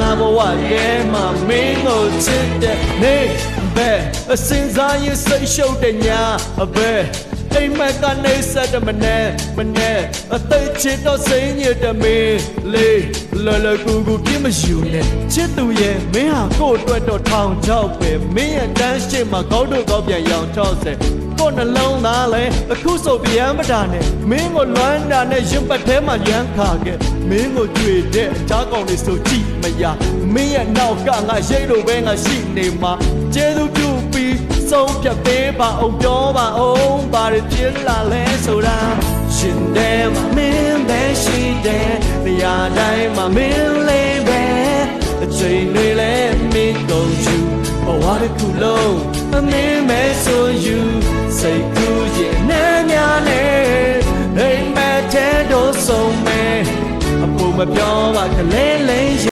ငါဘဝရဲမှာမင်းကိုချစ်တဲ့နေဘယ်အစင်စားရင်စိတ်ရှုပ်တဲ့ညာအဘယ် အိမ်မက်ကနေဆက်တဲ့မနဲ့မနဲ့အသိချစ်တော့စိတ်ညစ်တဲ့မင်းလေးလော်လော်ကူကူပြစ်မယူနဲ့ချစ်သူရဲ့မင်းဟာကို့အတွက်တော့ထောင်ချောက်ပဲမင်းရဲ့တန်းရှိမှာကောက်တော့ကောက်ပြန်ရောင်60ကိုယ်နှလုံးသားလဲအခုဆိုပြန်မတာနဲ့မင်းကိုလွမ်းတာနဲ့ရင်ပတ်ထဲမှာရမ်းခါခဲ့မင်းကိုကြွေတဲ့အချားကောင်လေးဆိုကြည့်မရမင်းရဲ့နောက်ကငါရိတ်လို့ပဲငါရှိနေမှာကျေးဇူးပြုပြီး ဆုံးဖြတ်ပေးပါအောင်ပြောပါအောင်ဘာတွေဖြစ်လာလဲဆိုတာရှင်တဲ့မှာမင်းပဲရှိတယ်နေရာတိုင်းမှာမင်းလေးပဲအချိန်တွေလည်းမင်းကုန်ယူဘဝတစ်ခုလုံးအမင်းမဲဆိုယူစိတ်ကူးရဲ့နဲ့များနဲ့အိမ်မက်တဲ့တို့ဆုံးမဲအပူမပြောပါကလေးလေး